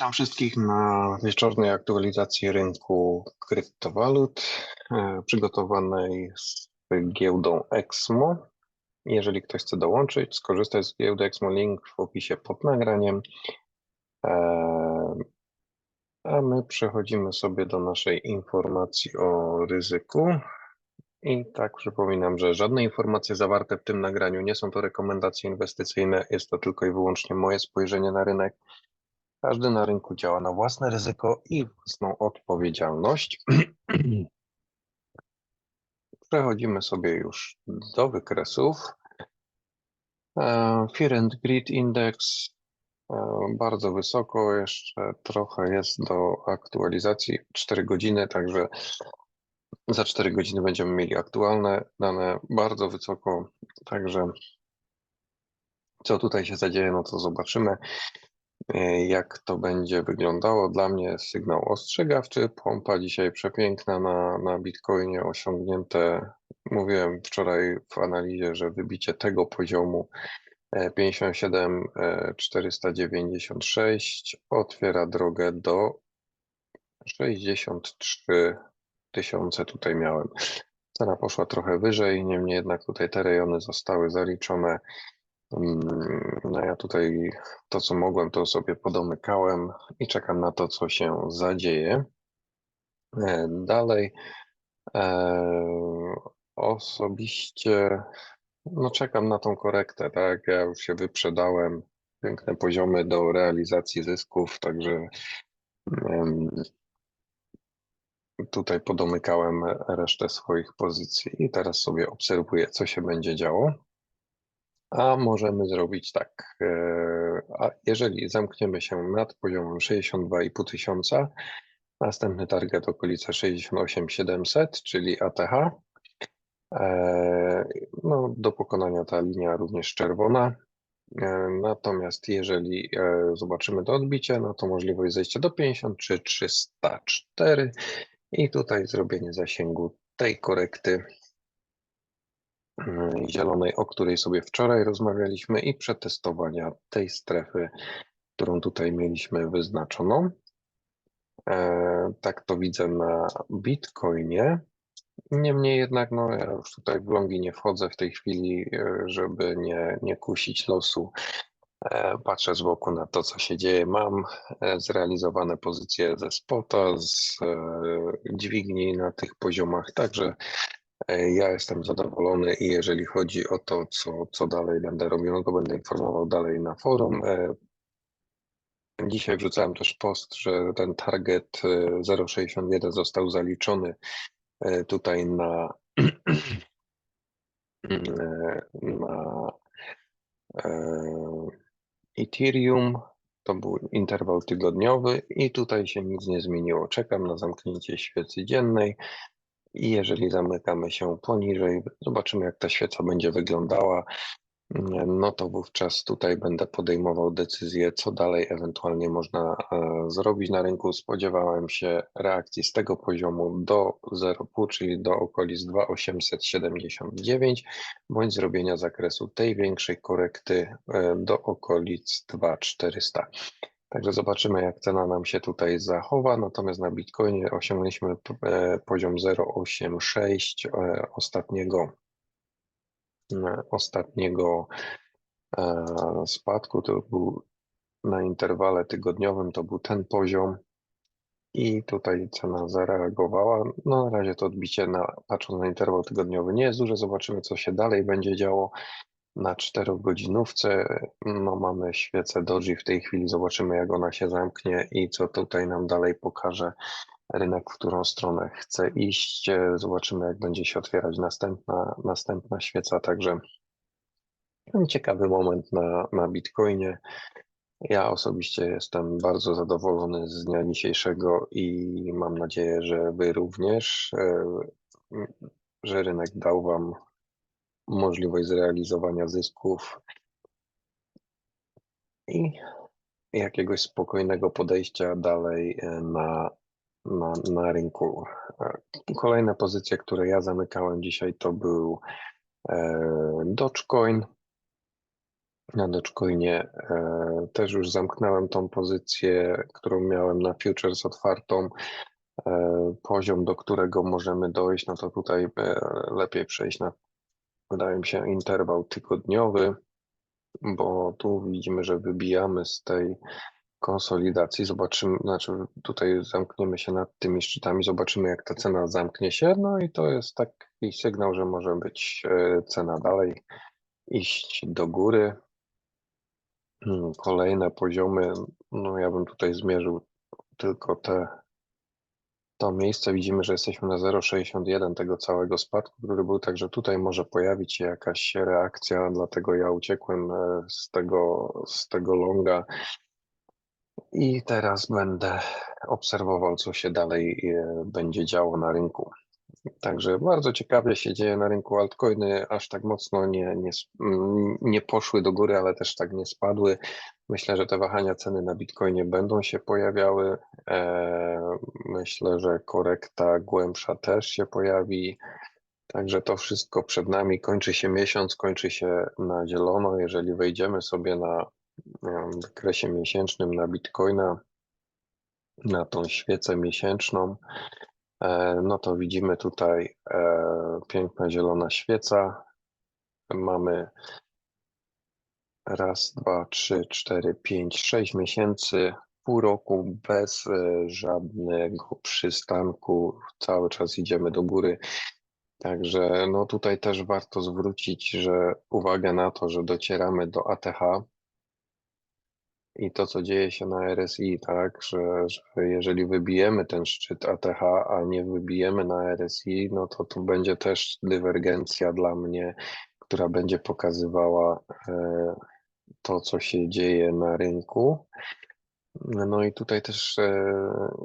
Witam wszystkich na wieczornej aktualizacji rynku kryptowalut e, przygotowanej z giełdą Exmo. Jeżeli ktoś chce dołączyć, skorzystać z giełdy Exmo, link w opisie pod nagraniem. E, a my przechodzimy sobie do naszej informacji o ryzyku. I tak przypominam, że żadne informacje zawarte w tym nagraniu nie są to rekomendacje inwestycyjne, jest to tylko i wyłącznie moje spojrzenie na rynek. Każdy na rynku działa na własne ryzyko i własną odpowiedzialność. Przechodzimy sobie już do wykresów. E, Fear and Greed Index e, bardzo wysoko, jeszcze trochę jest do aktualizacji 4 godziny, także za 4 godziny będziemy mieli aktualne dane bardzo wysoko, także co tutaj się zadzieje, no to zobaczymy. E, jak to będzie wyglądało. Dla mnie sygnał ostrzegawczy. Pompa dzisiaj przepiękna na, na Bitcoinie osiągnięte. Mówiłem wczoraj w analizie, że wybicie tego poziomu 57 496 e, otwiera drogę do 63 tysiące tutaj miałem. Cena poszła trochę wyżej, niemniej jednak tutaj te rejony zostały zaliczone no ja tutaj to, co mogłem, to sobie podomykałem i czekam na to, co się zadzieje. E, dalej e, osobiście no czekam na tą korektę, tak? Ja już się wyprzedałem, piękne poziomy do realizacji zysków, także tutaj podomykałem resztę swoich pozycji i teraz sobie obserwuję, co się będzie działo. A możemy zrobić tak. E, a jeżeli zamkniemy się nad poziomem 62,5 tysiąca, następny target okolice 68,700, czyli ATH. E, no, do pokonania ta linia również czerwona. E, natomiast jeżeli zobaczymy to odbicie, no to możliwość zejścia do 53,304 i tutaj zrobienie zasięgu tej korekty zielonej, o której sobie wczoraj rozmawialiśmy i przetestowania tej strefy, którą tutaj mieliśmy wyznaczoną. E, tak to widzę na Bitcoinie. Niemniej jednak, no ja już tutaj w longi nie wchodzę w tej chwili, e, żeby nie, nie kusić losu. E, patrzę z boku na to, co się dzieje. Mam zrealizowane pozycje ze spota, z dźwigni na tych poziomach, także ja jestem zadowolony i jeżeli chodzi o to, co, co dalej będę robił, no to będę informował dalej na forum. E, dzisiaj wrzucałem też post, że ten target 0,61 e, został zaliczony tutaj na, na Ethereum. To był interwał tygodniowy i tutaj się nic nie zmieniło. Czekam na zamknięcie świecy dziennej. I jeżeli zamykamy się poniżej, zobaczymy jak ta świeca będzie wyglądała, no to wówczas tutaj będę podejmował decyzję, co dalej ewentualnie można e, zrobić na rynku. Spodziewałem się reakcji z tego poziomu do 0,5, czyli do okolic 2,879, bądź zrobienia zakresu tej większej korekty e, do okolic 2,400. Także zobaczymy, jak cena nam się tutaj zachowa. Natomiast na Bitcoinie osiągnęliśmy e, poziom 0,86 e, ostatniego, e, ostatniego spadku. To był na interwale tygodniowym, to był ten poziom. I tutaj cena zareagowała. No na razie to odbicie, na, patrząc na interwał tygodniowy, nie jest duże. Zobaczymy, co się dalej będzie działo na czterogodzinówce. No, mamy świecę Doji w tej chwili, zobaczymy jak ona się zamknie i co tutaj nam dalej pokaże rynek, w którą stronę chce iść. Zobaczymy jak będzie się otwierać następna, następna świeca, także ciekawy moment na, na Bitcoinie. Ja osobiście jestem bardzo zadowolony z dnia dzisiejszego i mam nadzieję, że Wy również, e, że rynek dał Wam możliwość zrealizowania zysków i jakiegoś spokojnego podejścia dalej e, na, na, na rynku. E, kolejne pozycje, które ja zamykałem dzisiaj, to był e, Dogecoin. Na Dogecoinie też już zamknąłem tą pozycję, którą miałem na futures otwartą. Poziom, do którego możemy dojść, no to tutaj lepiej przejść na, wydaje mi się, interwał tygodniowy, bo tu widzimy, że wybijamy z tej konsolidacji, zobaczymy, znaczy tutaj zamkniemy się nad tymi szczytami, zobaczymy jak ta cena zamknie się, no i to jest taki sygnał, że może być e, cena dalej iść do góry. Hmm, Kolejne poziomy, no ja bym tutaj zmierzył tylko te to miejsce widzimy, że jesteśmy na 0,61 tego całego spadku, który był, także tutaj może pojawić się jakaś reakcja, dlatego ja uciekłem e, z tego, z tego longa i teraz będę obserwował, co się dalej e, będzie działo na rynku. Także bardzo ciekawie się dzieje na rynku. Altcoiny aż tak mocno nie, nie, mm, nie poszły do góry, ale też tak nie spadły. Myślę, że te wahania ceny na Bitcoinie będą się pojawiały. E, myślę, że korekta głębsza też się pojawi. Także to wszystko przed nami. Kończy się miesiąc, kończy się na zielono. Jeżeli wejdziemy sobie na wykresie miesięcznym na Bitcoina, na tą świecę miesięczną, no to widzimy tutaj e, piękna zielona świeca. Mamy raz, dwa, trzy, cztery, pięć, sześć miesięcy, pół roku bez e, żadnego przystanku. Cały czas idziemy do góry. Także no tutaj też warto zwrócić że uwagę na to, że docieramy do ATH i to, co dzieje się na RSI, tak, że, że jeżeli wybijemy ten szczyt ATH, a nie wybijemy na RSI, no to tu będzie też dywergencja dla mnie, która będzie pokazywała e, to, co się dzieje na rynku. No i tutaj też e,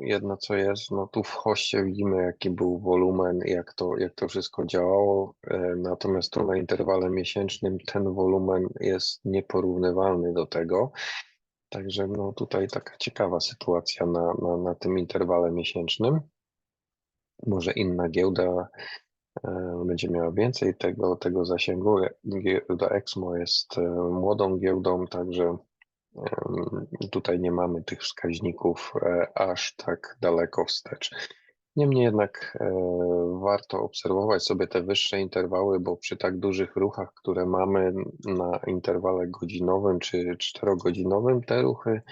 jedno co jest, no tu w hoście widzimy jaki był wolumen, jak to, jak to wszystko działało, e, natomiast tu na interwale miesięcznym ten wolumen jest nieporównywalny do tego. Także no tutaj taka ciekawa sytuacja na, na, na tym interwale miesięcznym. Może inna giełda e, będzie miała więcej tego, tego zasięgu. Giełda Exmo jest e, młodą giełdą, także tutaj nie mamy tych wskaźników e, aż tak daleko wstecz. Niemniej jednak e, warto obserwować sobie te wyższe interwały, bo przy tak dużych ruchach, które mamy na interwale godzinowym czy czterogodzinowym, te ruchy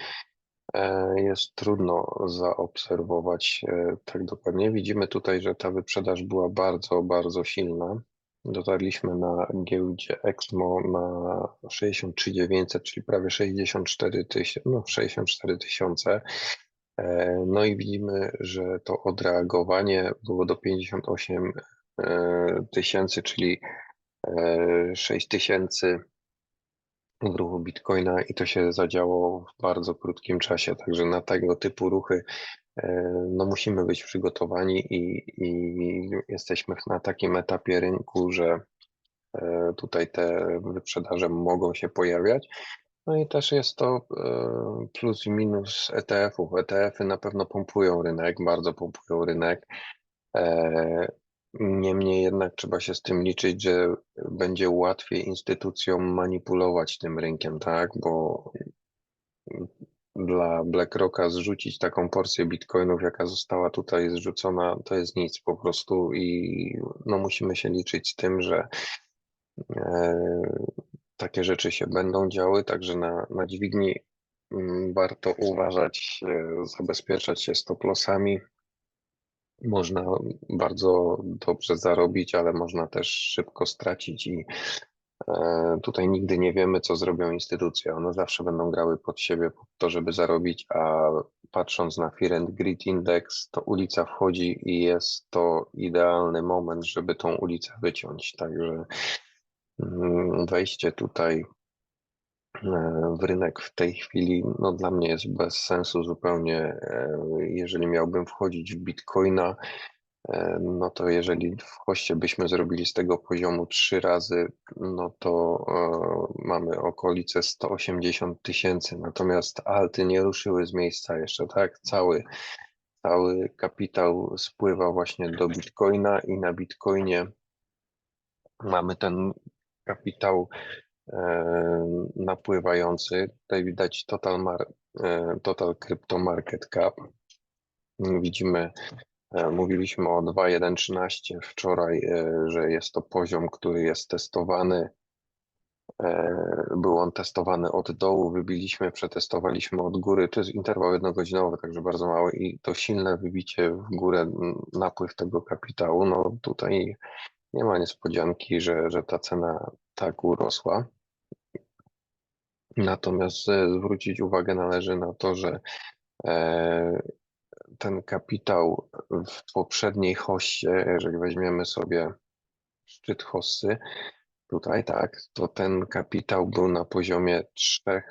e, jest trudno zaobserwować e, tak dokładnie. Widzimy tutaj, że ta wyprzedaż była bardzo, bardzo silna. Dotarliśmy na giełdzie Exmo na 63 900, czyli prawie 64 tysiące, no 64 tysiące. E, No i widzimy, że to odreagowanie było do 58 e, tysięcy, czyli 6 tysięcy w ruchu Bitcoina i to się zadziało w bardzo krótkim czasie. Także na tego typu ruchy e, no musimy być przygotowani i, i jesteśmy na takim etapie rynku, że tutaj te wyprzedaże mogą się pojawiać. No i też jest to e, plus i minus ETF-ów. ETF-y na pewno pompują rynek, bardzo pompują rynek. E, Niemniej jednak trzeba się z tym liczyć, że będzie łatwiej instytucjom manipulować tym rynkiem, tak? Bo dla BlackRocka zrzucić taką porcję bitcoinów, jaka została tutaj zrzucona, to jest nic po prostu i no musimy się liczyć z tym, że e, takie rzeczy się będą działy, także na, na dźwigni mm, warto uważać, e, zabezpieczać się stop lossami. Można bardzo dobrze zarobić, ale można też szybko stracić i e, tutaj nigdy nie wiemy, co zrobią instytucje. One zawsze będą grały pod siebie, pod to, żeby zarobić, a patrząc na Fear and Greed Index, to ulica wchodzi i jest to idealny moment, żeby tą ulicę wyciąć. Także wejście tutaj e, w rynek w tej chwili, no dla mnie jest bez sensu zupełnie. e, Jeżeli miałbym wchodzić w Bitcoina, e, no to jeżeli w byśmy zrobili z tego poziomu trzy razy, no to mamy okolice 180 tysięcy. Natomiast alty nie ruszyły z miejsca jeszcze, tak? Cały, cały kapitał spływa właśnie do Bitcoina i na Bitcoinie mamy ten kapitał e, napływający. Tutaj widać total, mar, e, total crypto market cap. Widzimy, e, mówiliśmy o 2.1.13 wczoraj, że jest to poziom, który jest testowany. Był on testowany od dołu, wybiliśmy, przetestowaliśmy od góry. To jest interwał jednogodzinowy, także bardzo mały i to silne wybicie w górę, napływ tego kapitału. No tutaj nie ma niespodzianki, że, że ta cena tak urosła. Natomiast e, zwrócić uwagę należy na to, że e, ten kapitał w poprzedniej hoście, jeżeli weźmiemy sobie szczyt hossy, tutaj tak, to ten kapitał był na poziomie 3 y,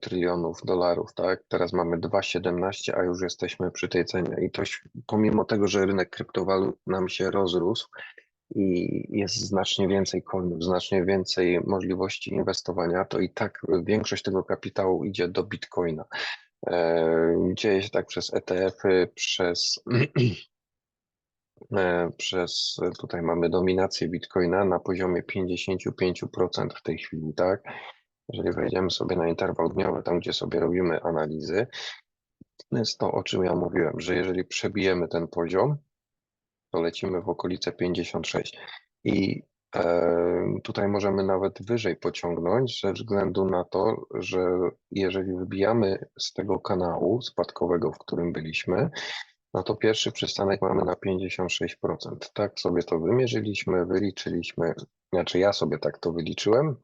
trylionów dolarów, tak? Teraz mamy 2,17, a już jesteśmy przy tej cenie. I to pomimo tego, że rynek kryptowalut nam się rozrósł i jest znacznie więcej coinów, znacznie więcej możliwości inwestowania, to i tak większość tego kapitału idzie do Bitcoina. E, Dzieje się tak przez ETF-y, przez, e, przez tutaj mamy dominację Bitcoina na poziomie 55% w tej chwili, tak? Jeżeli wejdziemy sobie na interwał dniowy, tam gdzie sobie robimy analizy, to jest to, o czym ja mówiłem, że jeżeli przebijemy ten poziom, to lecimy w okolice 56. I e, tutaj możemy nawet wyżej pociągnąć ze względu na to, że jeżeli wybijamy z tego kanału spadkowego, w którym byliśmy, no to pierwszy przystanek mamy na 56%. Tak sobie to wymierzyliśmy, wyliczyliśmy, znaczy ja sobie tak to wyliczyłem.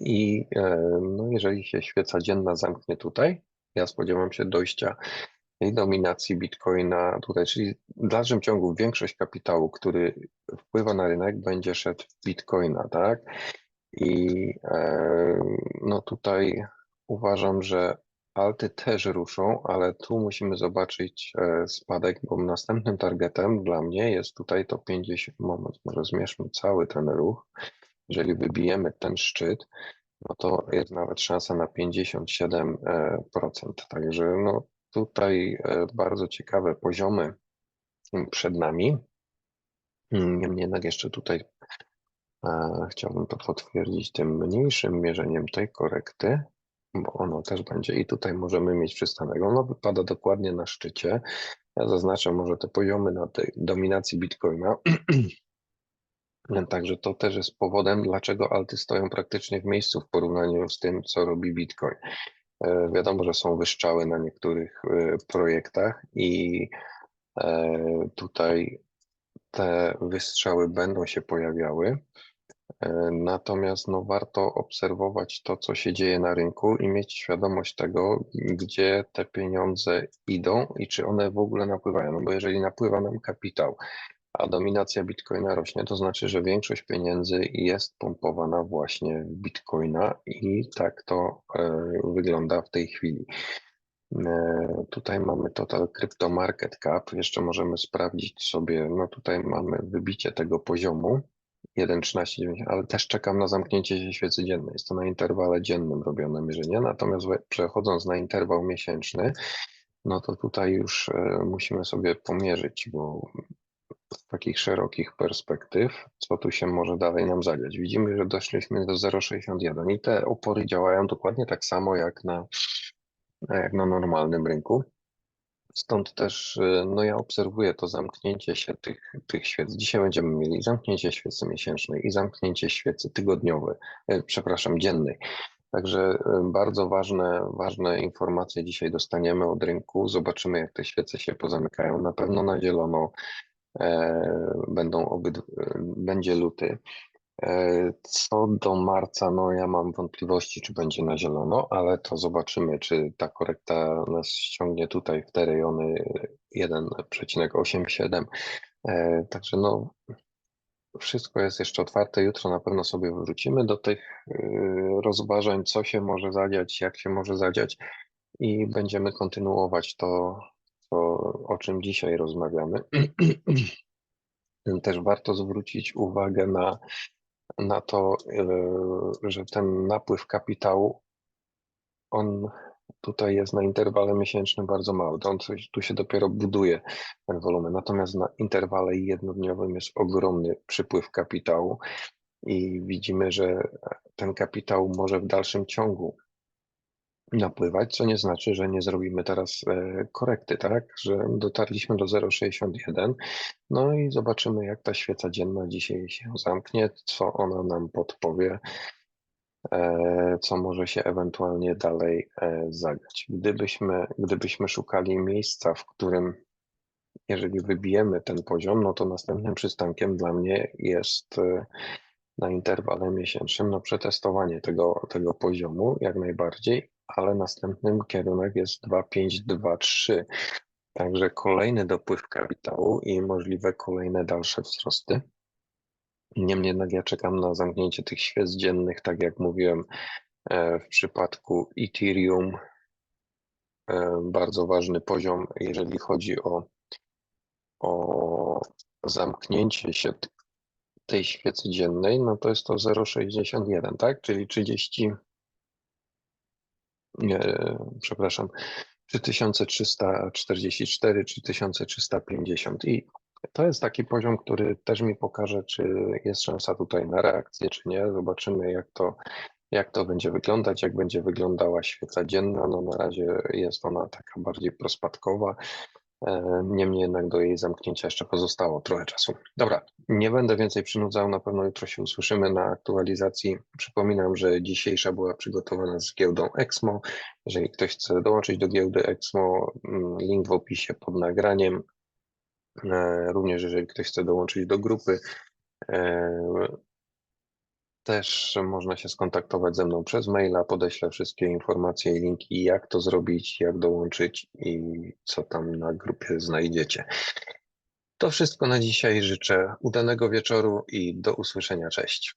I e, no jeżeli się świeca dzienna zamknie tutaj, ja spodziewam się dojścia tej dominacji Bitcoina tutaj, czyli w dalszym ciągu większość kapitału, który wpływa na rynek, będzie szedł w Bitcoina, tak? I e, no tutaj uważam, że alty też ruszą, ale tu musimy zobaczyć e, spadek, bo następnym targetem dla mnie jest tutaj to 50, moment, może zmierzmy cały ten ruch. Jeżeli wybijemy ten szczyt, no to jest nawet szansa na 57%. Także no tutaj e, bardzo ciekawe poziomy przed nami. Niemniej jednak jeszcze tutaj e, chciałbym to potwierdzić tym mniejszym mierzeniem tej korekty, bo ono też będzie i tutaj możemy mieć przystanek. Ono wypada dokładnie na szczycie. Ja zaznaczę może te poziomy na tej dominacji Bitcoina. Także to też jest powodem, dlaczego alty stoją praktycznie w miejscu w porównaniu z tym, co robi Bitcoin. E, Wiadomo, że są wyszczały na niektórych e, projektach i e, tutaj te wystrzały będą się pojawiały. Natomiast no, warto obserwować to, co się dzieje na rynku i mieć świadomość tego, gdzie te pieniądze idą i czy one w ogóle napływają. No bo jeżeli napływa nam kapitał, a dominacja Bitcoina rośnie, to znaczy, że większość pieniędzy jest pompowana właśnie w Bitcoina i tak to e, wygląda w tej chwili. E, Tutaj mamy total crypto market cap. Jeszcze możemy sprawdzić sobie, no tutaj mamy wybicie tego poziomu 1,1390, ale też czekam na zamknięcie się świecy dziennej. Jest to na interwale dziennym robione mierzenie, natomiast przechodząc na interwał miesięczny, no to tutaj już e, musimy sobie pomierzyć, bo z takich szerokich perspektyw, co tu się może dalej nam zadziać. Widzimy, że doszliśmy do 0,61 i te opory działają dokładnie tak samo jak na, jak na normalnym rynku. Stąd też no ja obserwuję to zamknięcie się tych, tych świec. Dzisiaj będziemy mieli zamknięcie świecy miesięcznej i zamknięcie świecy tygodniowej, y, przepraszam, dziennej. Także y, bardzo ważne, ważne informacje dzisiaj dostaniemy od rynku. Zobaczymy, jak te świece się pozamykają. Na pewno na zielono e, będą obyd, będzie luty. E, Co do marca, no ja mam wątpliwości, czy będzie na zielono, ale to zobaczymy, czy ta korekta nas ściągnie tutaj w te rejony 1,87. E, Także no wszystko jest jeszcze otwarte. Jutro na pewno sobie wrócimy do tych y, rozważań, co się może zadziać, jak się może zadziać i będziemy kontynuować to, co, o czym dzisiaj rozmawiamy. Też warto zwrócić uwagę na na to, e, że ten napływ kapitału, on tutaj jest na interwale miesięcznym bardzo mały. To on coś, tu się dopiero buduje ten wolumen. Natomiast na interwale jednodniowym jest ogromny przypływ kapitału. i widzimy, że ten kapitał może w dalszym ciągu napływać, co nie znaczy, że nie zrobimy teraz e, korekty, tak? Że dotarliśmy do 0,61. No i zobaczymy, jak ta świeca dzienna dzisiaj się zamknie, co ona nam podpowie, e, co może się ewentualnie dalej e, zagrać. Gdybyśmy, gdybyśmy szukali miejsca, w którym jeżeli wybijemy ten poziom, no to następnym przystankiem dla mnie jest na interwale miesięcznym no przetestowanie tego, tego poziomu jak najbardziej, ale następnym kierunek jest 2,5-2,3. Także kolejny dopływ kapitału i możliwe kolejne dalsze wzrosty. Niemniej jednak ja czekam na zamknięcie tych świec dziennych, tak jak mówiłem e, w przypadku Ethereum. e, Bardzo ważny poziom, jeżeli chodzi o, o zamknięcie się tej świecy dziennej, no to jest to 0,61, tak? Czyli 30, nie, przepraszam, 3344, 3350 i to jest taki poziom, który też mi pokaże, czy jest szansa tutaj na reakcję, czy nie. Zobaczymy, jak to, jak to będzie wyglądać, jak będzie wyglądała świeca dzienna. No na razie jest ona taka bardziej prospadkowa. Niemniej jednak do jej zamknięcia jeszcze pozostało trochę czasu. Dobra, nie będę więcej przynudzał, na pewno jutro się usłyszymy na aktualizacji. Przypominam, że dzisiejsza była przygotowana z giełdą Exmo. Jeżeli ktoś chce dołączyć do giełdy Exmo, mm, link w opisie pod nagraniem. E, Również jeżeli ktoś chce dołączyć do grupy, e, też można się skontaktować ze mną przez maila, podeślę wszystkie informacje i linki, jak to zrobić, jak dołączyć i co tam na grupie znajdziecie. To wszystko na dzisiaj. Życzę udanego wieczoru i do usłyszenia. Cześć.